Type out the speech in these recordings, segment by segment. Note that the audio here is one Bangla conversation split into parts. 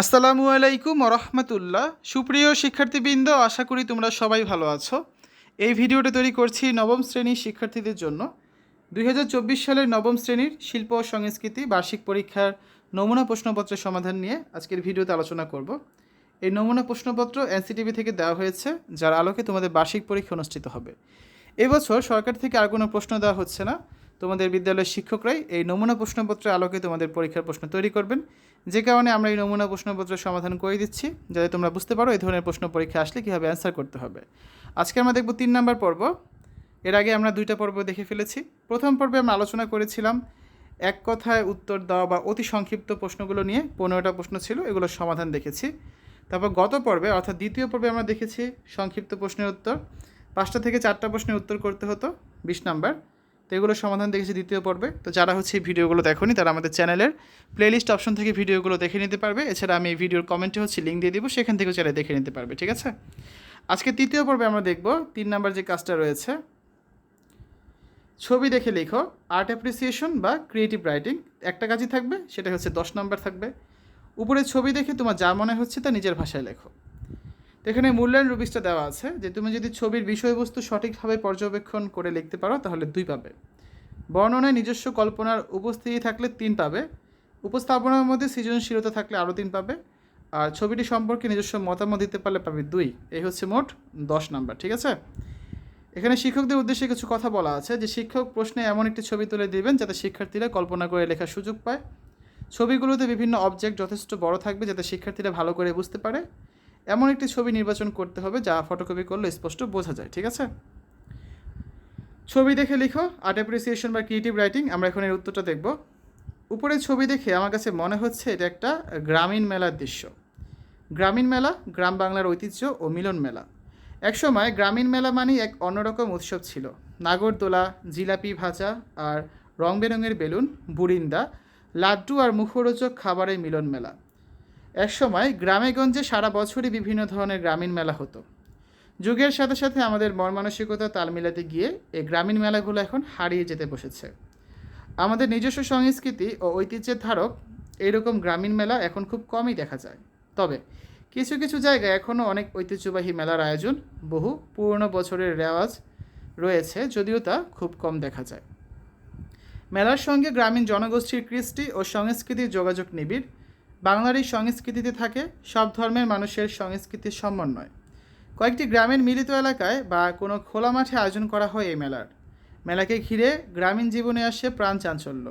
আসসালামু আলাইকুম রহমতুল্লাহ সুপ্রিয় শিক্ষার্থীবৃন্দ, আশা করি তোমরা সবাই ভালো আছো। এই ভিডিওটা তৈরি করছি নবম শ্রেণির শিক্ষার্থীদের জন্য। দুই হাজার চব্বিশ সালের নবম শ্রেণির শিল্প ও সংস্কৃতি বার্ষিক পরীক্ষার নমুনা প্রশ্নপত্রের সমাধান নিয়ে আজকের ভিডিওতে আলোচনা করব। এই নমুনা প্রশ্নপত্র এনসিটিভি থেকে দেওয়া হয়েছে, যার আলোকে তোমাদের বার্ষিক পরীক্ষা অনুষ্ঠিত হবে। এবছর সরকার থেকে আর কোনো প্রশ্ন দেওয়া হচ্ছে না। তোমাদের বিদ্যালয়ের শিক্ষকরাই এই নমুনা প্রশ্নপত্রের আলোকে তোমাদের পরীক্ষার প্রশ্ন তৈরি করবেন। যে কারণে আমরা এই নমুনা প্রশ্নপত্রের সমাধান করে দিচ্ছি, যাতে তোমরা বুঝতে পারো এই ধরনের প্রশ্ন পরীক্ষা আসলে কীভাবে অ্যান্সার করতে হবে। আজকে আমরা দেখব তিন নম্বর পর্ব। এর আগে আমরা দুইটা পর্ব দেখে ফেলেছি। প্রথম পর্বে আমরা আলোচনা করেছিলাম এক কথায় উত্তর দেওয়া বা অতি সংক্ষিপ্ত প্রশ্নগুলো নিয়ে। পনেরোটা প্রশ্ন ছিল, এগুলোর সমাধান দেখেছি। তারপর গত পর্বে, অর্থাৎ দ্বিতীয় পর্বে আমরা দেখেছি সংক্ষিপ্ত প্রশ্নের উত্তর। পাঁচটা থেকে চারটা প্রশ্নের উত্তর করতে হতো, বিশ নাম্বার। তো এগুলোর সমাধান দেখেছি দ্বিতীয় পর্বে। তো যারা হচ্ছে এই ভিডিওগুলো দেখোনি, তারা আমাদের চ্যানেলের প্লেলিস্ট অপশন থেকে ভিডিওগুলো দেখে নিতে পারবে। এছাড়া আমি এই ভিডিওর কমেন্টে হচ্ছে লিঙ্ক দিয়ে দিব, সেখান থেকেও চাইলে দেখে নিতে পারবে, ঠিক আছে? আজকে তৃতীয় পর্বে আমরা দেখব তিন নাম্বার যে কাজটা রয়েছে। ছবি দেখে লেখো আর্ট অ্যাপ্রিসিয়েশন বা ক্রিয়েটিভ রাইটিং একটা কাজই থাকবে সেটা হচ্ছে দশ নাম্বার থাকবে। উপরে ছবি দেখে তোমার যা মনে হচ্ছে তা নিজের ভাষায় লেখো। এখানে মূল্যায়ন রুবিসটা দেওয়া আছে, যে তুমি যদি ছবির বিষয়বস্তু সঠিকভাবে পর্যবেক্ষণ করে লিখতে পারো, তাহলে দুই পাবে। বর্ণনায় নিজস্ব কল্পনার উপস্থিতি থাকলে তিন পাবে, উপস্থাপনার মধ্যে সৃজনশীলতা থাকলে আরও তিন পাবে, আর ছবিটি সম্পর্কে নিজস্ব মতামত দিতে পারলে পাবে দুই। এই হচ্ছে মোট দশ নাম্বার, ঠিক আছে? এখানে শিক্ষকদের উদ্দেশ্যে কিছু কথা বলা আছে, যে শিক্ষক প্রশ্নে এমন একটি ছবি তুলে দিবেন যাতে শিক্ষার্থীরা কল্পনা করে লেখার সুযোগ পায়। ছবিগুলোতে বিভিন্ন অবজেক্ট যথেষ্ট বড় থাকবে যাতে শিক্ষার্থীরা ভালো করে বুঝতে পারে। এমন একটি ছবি নির্বাচন করতে হবে যা ফটোকপি করলে স্পষ্ট বোঝা যায়, ঠিক আছে? ছবি দেখে লিখো আর্ট অ্যাপ্রিসিয়েশন বা ক্রিয়েটিভ রাইটিং আমরা এখন এর উত্তরটা দেখব। উপরে ছবি দেখে আমার কাছে মনে হচ্ছে এটা একটা গ্রামীণ মেলার দৃশ্য। গ্রামীণ মেলা, গ্রাম বাংলার ঐতিহ্য ও মিলন মেলা। একসময় গ্রামীণ মেলা মানেই এক অন্যরকম উৎসব ছিল। নাগরদোলা, জিলাপি ভাজা আর রং বেরঙের বেলুন, বুরিন্দা, লাড্ডু আর মুখরোচক খাবারের মিলন মেলা। একসময় গ্রামেগঞ্জে সারা বছরই বিভিন্ন ধরনের গ্রামীণ মেলা হতো। যুগের সাথে সাথে আমাদের মন মানসিকতা তাল মিলাতে গিয়ে এই গ্রামীণ মেলাগুলো এখন হারিয়ে যেতে বসেছে। আমাদের নিজস্ব সংস্কৃতি ও ঐতিহ্যের ধারক এইরকম গ্রামীণ মেলা এখন খুব কমই দেখা যায়। তবে কিছু কিছু জায়গায় এখনও অনেক ঐতিহ্যবাহী মেলার আয়োজন, বহু পুরনো বছরের রেওয়াজ রয়েছে, যদিও তা খুব কম দেখা যায়। মেলার সঙ্গে গ্রামীণ জনগোষ্ঠীর কৃষ্টি ও সংস্কৃতির যোগাযোগ নিবিড়। বাংলার এই সংস্কৃতিতে থাকে, সব ধর্মের মানুষের সংস্কৃতির সমন্বয়। কয়েকটি গ্রামের মিলিত এলাকায় বা কোনো খোলা মাঠে আয়োজন করা হয় এই মেলার। মেলাকে ঘিরে গ্রামীণ জীবনে আসে প্রাণ চাঞ্চল্য।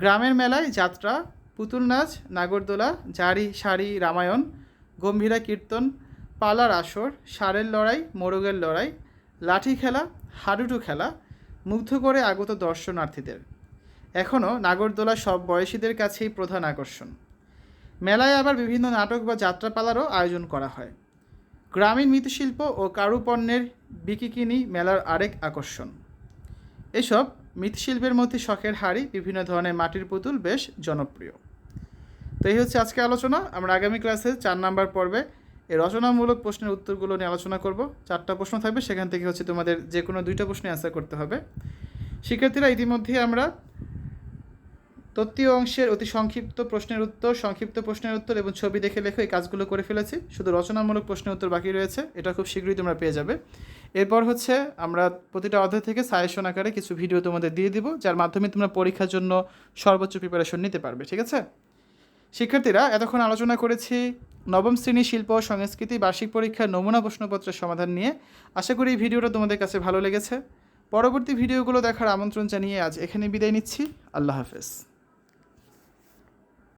গ্রামের মেলায় যাত্রা, পুতুল নাচ, নাগরদোলা, জারি শাড়ি রামায়ণ, গম্ভীরা কীর্তন, পালার আসর ষাঁড়ের লড়াই, মোরগের লড়াই, লাঠি খেলা, হাডুডু খেলা, মুগ্ধ করে আগত দর্শনার্থীদের। এখনও নাগরদোলা সব বয়সীদের কাছেই প্রধান আকর্ষণ। মেলায় আবার বিভিন্ন নাটক বা যাত্রাপালারও আয়োজন করা হয়। গ্রামীণ মৃৎশিল্প ও কারুপণ্যের বিকিকিনি মেলার আরেক আকর্ষণ। এসব মৃৎশিল্পের মধ্যে শখের হাড়ি, বিভিন্ন ধরনের মাটির পুতুল বেশ জনপ্রিয়। তো এই হচ্ছে আজকে আলোচনা। আমরা আগামী ক্লাসে চার নাম্বার পর্বে এই রচনামূলক প্রশ্নের উত্তরগুলো নিয়ে আলোচনা করব। চারটা প্রশ্ন থাকবে, সেখান থেকে হচ্ছে তোমাদের যে কোনো দুইটা প্রশ্নে অ্যান্সার করতে হবে। শিক্ষার্থীরা ইতিমধ্যে আমরা তত্ত্বীয় অংশের অতি সংক্ষিপ্ত প্রশ্নের উত্তর, সংক্ষিপ্ত প্রশ্নের উত্তর এবং ছবি দেখে লেখো এই কাজগুলো করে ফেলেছি। শুধু রচনামূলক প্রশ্নের উত্তর বাকি রয়েছে। এটা খুব শীঘ্রই তোমরা পেয়ে যাবে। এরপর হচ্ছে আমরা প্রতিটা অধ্যায় থেকে সাজেশন আকারে কিছু ভিডিও তোমাদের দিয়ে দিব, যার মাধ্যমে তোমরা পরীক্ষার জন্য সর্বোচ্চ প্রিপারেশন নিতে পারবে, ঠিক আছে? শিক্ষার্থীরা, এতক্ষণ আলোচনা করেছি নবম শ্রেণি শিল্প, সংস্কৃতি, বার্ষিক পরীক্ষার নমুনা প্রশ্নপত্রের সমাধান নিয়ে। আশা করি এই ভিডিওটা তোমাদের কাছে ভালো লেগেছে। পরবর্তী ভিডিওগুলো দেখার আমন্ত্রণ জানিয়ে আজ এখানে বিদায় নিচ্ছি। আল্লাহ হাফেজ।